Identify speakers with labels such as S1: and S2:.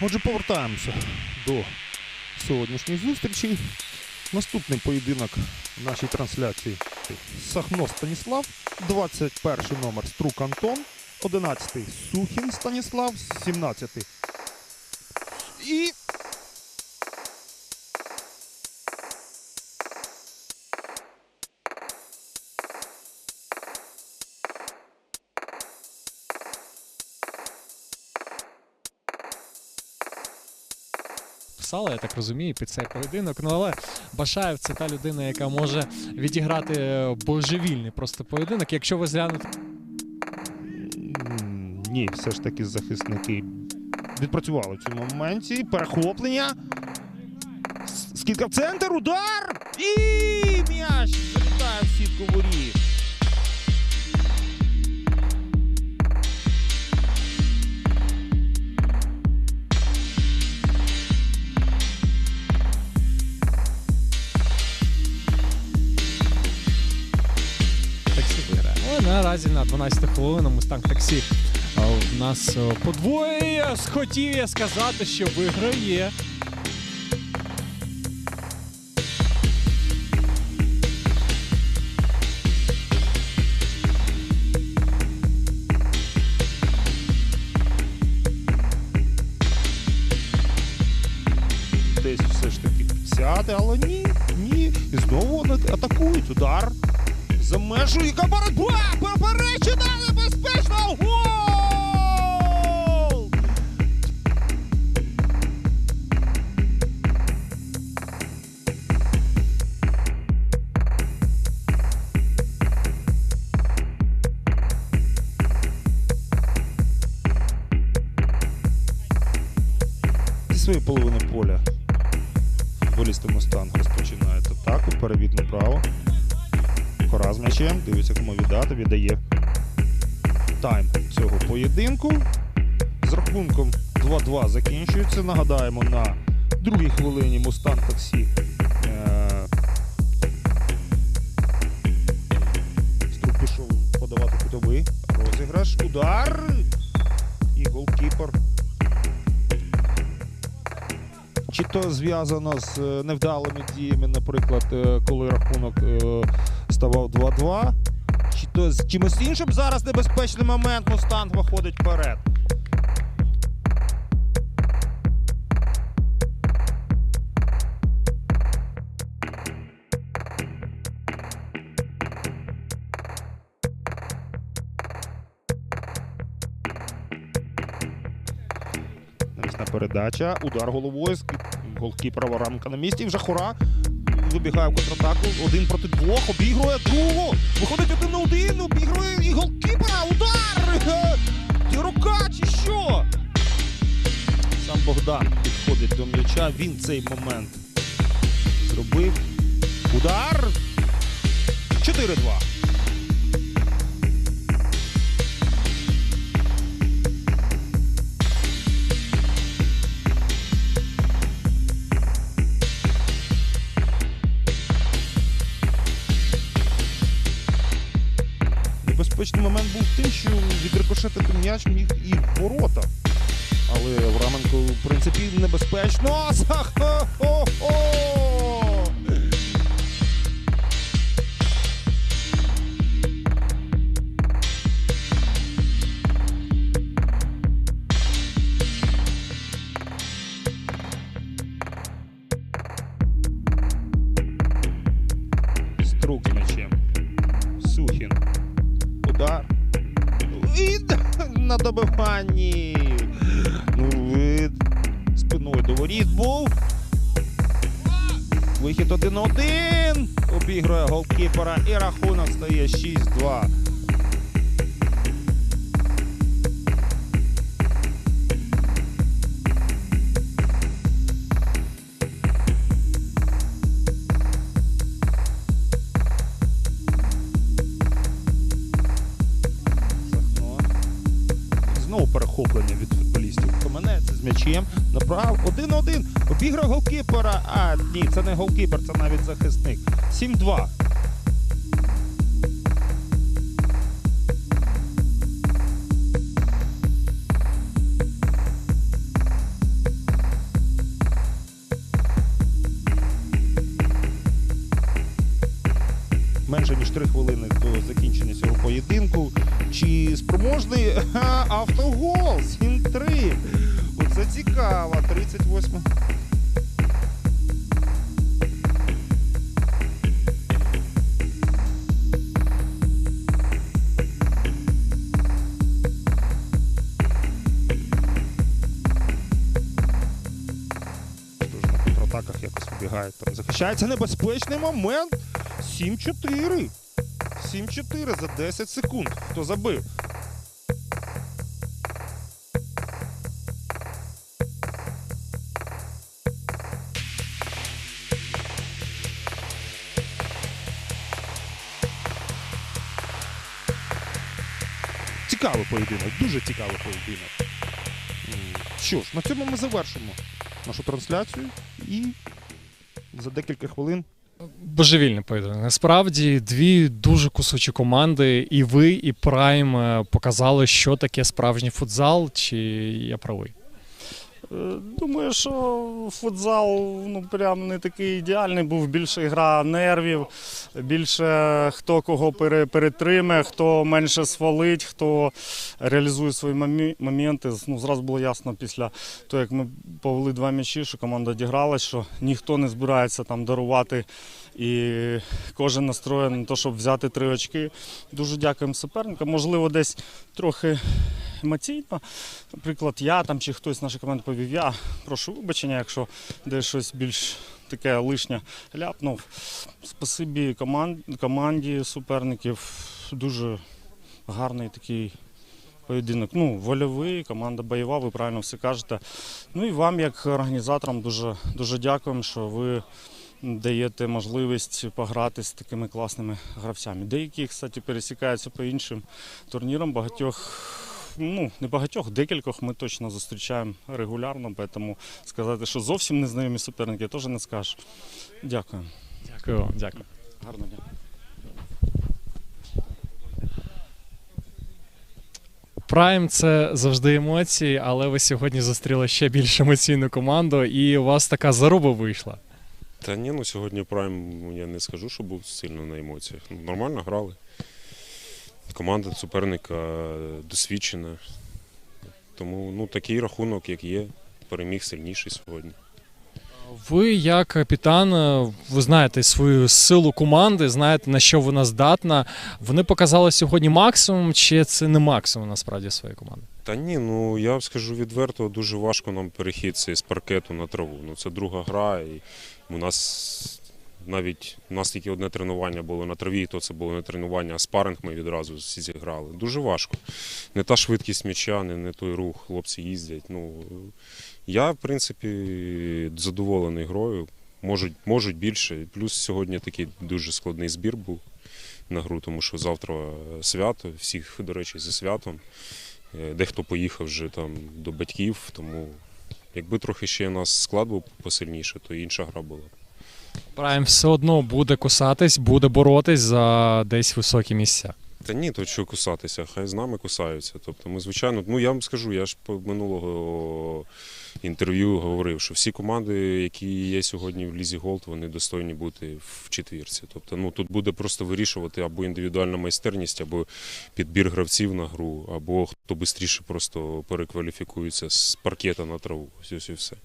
S1: Отже, повертаємося до сьогоднішньої зустрічі. Наступний поєдинок в нашій трансляції Сахно Станіслав, 21 номер Струк Антон, 11 Сухін Станіслав, 17 і
S2: писала, я так розумію, під цей поєдинок. Ну але Башаєв це та людина, яка може відіграти е, божевільний просто поєдинок. Якщо ви зглянете
S1: Ні, все ж таки захисники відпрацювали в цьому моменті. Перехоплення. Скидка в центр, удар! І м'яч залітає в сітку воріт.
S2: Наразі на 12 хвилину Мустанг таксі в нас подвоює. Схотів я сказати, що виграє.
S1: Десь все ж таки сяде, але ні, ні. І знову атакують. Удар. За межу, яка боротьба! Поперечина небезпечно! Гол! Зі своєї половини поля футболісти Мустанг розпочинають атаку, перевід направо. Кора з м'ячем, дивиться, кому віддати, віддає тайм цього поєдинку. З рахунком 2-2 закінчується. Нагадаємо, на другій хвилині Мустанг таксі. Е- пішов подавати кутовий. Розіграш. Удар. І голкіпер чи то зв'язано з е, невдалими діями, наприклад, е, коли рахунок е, ставав 2-2, чи то з чимось іншим зараз небезпечний момент Мустанг виходить вперед. Передача, удар головою, голкіпера рамка на місці. Вже хора вибігає в контратаку. Один проти двох, обігрує другого. Виходить один на один, обігрує і голкіпера. Удар! Ті рука чи що? Сам Богдан підходить до м'яча. Він цей момент зробив. Удар. 4-2. Небезпечний момент був тим, що відрикошетити м'яч міг і в ворота. Але Враменко, в принципі, небезпечно. Сахо-хо-хо! Удар. І на добиванні. Ну, спиною до воріт був. Вихід 1-1. Обігрує голкіпера і рахунок стає 6-2. відділення від футболістів. Каменець з м'ячем направ 1-1. Обіграв голкіпера. А ні, це не голкіпер, це навіть захисник. 7-2. Менше ніж три хвилини до закінчення цього поєдинку. Чи спроможний автогол 7-3. Оце цікаво. 38. Дуже на контратаках якось вибігає. Там захищається небезпечний момент. 7-4. 7-4 за 10 секунд. Хто забив? Цікавий поєдинок, дуже цікавий поєдинок. Що ж, на цьому ми завершимо нашу трансляцію і за декілька хвилин
S2: Божевільний поєдинок. Насправді дві дуже кусучі команди, і ви, і Прайм е, показали, що таке справжній футзал, чи я правий.
S3: Е, Думаю, що футзал ну прям не такий ідеальний був. Більше гра нервів, більше хто кого пере- перетриме, хто менше свалить, хто реалізує свої моменти. Ну, зразу було ясно після того, як ми повели два м'ячі, що команда дігралась, що ніхто не збирається там дарувати. І кожен настроєний на те, щоб взяти три очки. Дуже дякуємо суперникам. Можливо, десь трохи емоційно. Наприклад, я там чи хтось з нашої команди повів, я прошу вибачення, якщо десь щось більш таке лишнє ляпнув. Спасибі команд, команді суперників. Дуже гарний такий поєдинок. Ну, вольовий, команда бойова, ви правильно все кажете. Ну і вам, як організаторам, дуже, дуже дякуємо, що ви даєте можливість пограти з такими класними гравцями. Деякі, кстати, пересікаються по іншим турнірам. Багатьох, ну не багатьох, декількох ми точно зустрічаємо регулярно, тому сказати, що зовсім незнайомі суперники, теж не скажеш. Дякую.
S2: Дякую вам, дякую.
S3: Гарно дня.
S2: Прайм це завжди емоції, але ви сьогодні зустріли ще більш емоційну команду, і у вас така заруба вийшла.
S4: Та ні, ну сьогодні Прайм, я не скажу, що був сильно на емоціях. Ну, Нормально грали. Команда суперника досвідчена. Тому ну, такий рахунок, як є, переміг сильніший сьогодні.
S2: Ви, як капітан, е, ви знаєте свою силу команди, знаєте на що вона здатна. Вони показали сьогодні максимум, чи це не максимум насправді своєї команди?
S4: Та ні, ну я скажу відверто, дуже важко нам перехід цей з паркету на траву. Ну це друга гра, і у нас навіть у нас тільки одне тренування було на траві, то це було не тренування, а спаринг ми відразу всі зіграли. Дуже важко. Не та швидкість м'яча, не, не той рух, хлопці їздять. Ну я, в принципі, задоволений грою. Можуть, можуть більше. Плюс сьогодні такий дуже складний збір був на гру, тому що завтра свято, всіх, до речі, зі святом. Е, Дехто поїхав вже там до батьків, тому якби трохи ще у нас склад був посильніше, то інша гра була.
S2: Прайм все одно буде кусатись, буде боротись за десь високі місця.
S4: Та ні, то що кусатися, хай з нами кусаються. Тобто ми, звичайно, ну я вам скажу, я ж по минулого інтерв'ю говорив, що всі команди, які є сьогодні в Лізі Голд, вони достойні бути в четвірці. Тобто, ну тут буде просто вирішувати або індивідуальна майстерність, або підбір гравців на гру, або хто швидше просто перекваліфікується з паркета на траву. Ось і все.